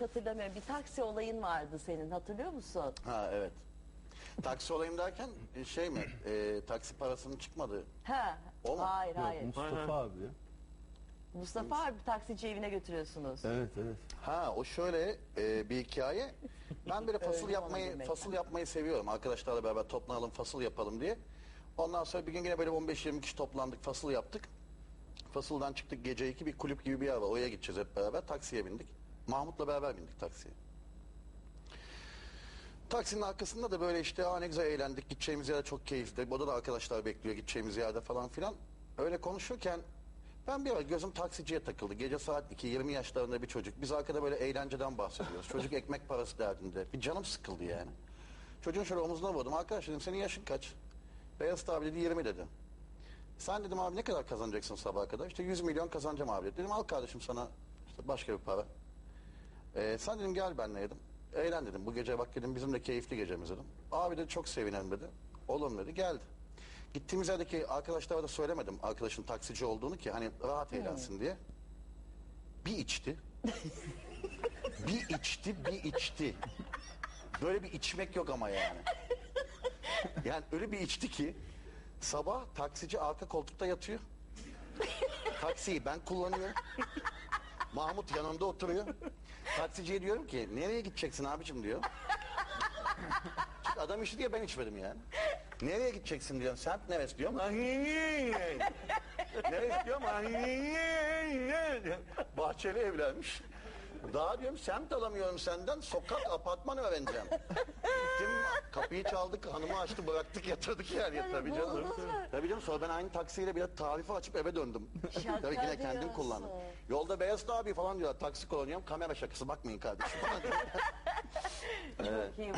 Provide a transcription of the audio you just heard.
hatırlamıyorum. Bir taksi olayın vardı senin hatırlıyor musun? Ha evet. Taksi olayım derken e, şey mi? E, taksi parasının çıkmadı. Ha. O mu? Hayır Yok, hayır. Mustafa abi ya. Mustafa abi taksici evine götürüyorsunuz. Evet evet. Ha o şöyle e, bir hikaye. Ben böyle fasıl Öyle yapmayı demek. fasıl yapmayı seviyorum. Arkadaşlarla beraber toplanalım fasıl yapalım diye. Ondan sonra bir gün yine böyle 15-20 kişi toplandık fasıl yaptık. Fasıldan çıktık gece iki bir kulüp gibi bir yer var. Oraya gideceğiz hep beraber. Taksiye bindik. Mahmut'la beraber bindik taksiye. Taksinin arkasında da böyle işte Aa ne güzel eğlendik. Gideceğimiz yerde çok keyifli. Orada da arkadaşlar bekliyor gideceğimiz yerde falan filan. Öyle konuşurken ben bir ara gözüm taksiciye takıldı. Gece saat 2, 20 yaşlarında bir çocuk. Biz arkada böyle eğlenceden bahsediyoruz. çocuk ekmek parası derdinde. Bir canım sıkıldı yani. Çocuğun şöyle omuzuna vurdum. Arkadaş dedim senin yaşın kaç? Beyaz abi dedi 20 dedi. Sen dedim abi ne kadar kazanacaksın sabaha kadar? İşte 100 milyon kazanacağım abi dedi. Dedim al kardeşim sana işte başka bir para. Ee, sen dedim gel benle dedim. Eğlen dedim. Bu gece bak dedim bizim de keyifli gecemiz dedim. Abi dedi çok sevinelim dedi. Olur dedi geldi. Gittiğimiz yerdeki arkadaşlara da söylemedim arkadaşın taksici olduğunu ki hani rahat eğlensin diye. Bir içti. bir içti, bir içti. Böyle bir içmek yok ama yani. Yani öyle bir içti ki sabah taksici arka koltukta yatıyor. Taksiyi ben kullanıyorum. Mahmut yanında oturuyor. Taksiciye diyorum ki nereye gideceksin abicim diyor. Çünkü adam içti diye ben içmedim yani. Nereye gideceksin diyorum. Semt neresi diyorum. neresi diyorum. Bahçeli evlenmiş. Daha diyorum semt alamıyorum senden. Sokak apartman öğreneceğim. Gittim kapıyı çaldık hanımı açtı bıraktık yatırdık yani. Ya, tabii canım. Tabii canım sonra ben aynı taksiyle bir de tarifi açıp eve döndüm. Şaka tabii yine kendim diyorsun. kullandım. Yolda Beyaz abi falan diyorlar taksi kullanıyorum kamera şakası bakmayın kardeşim. Çok iyi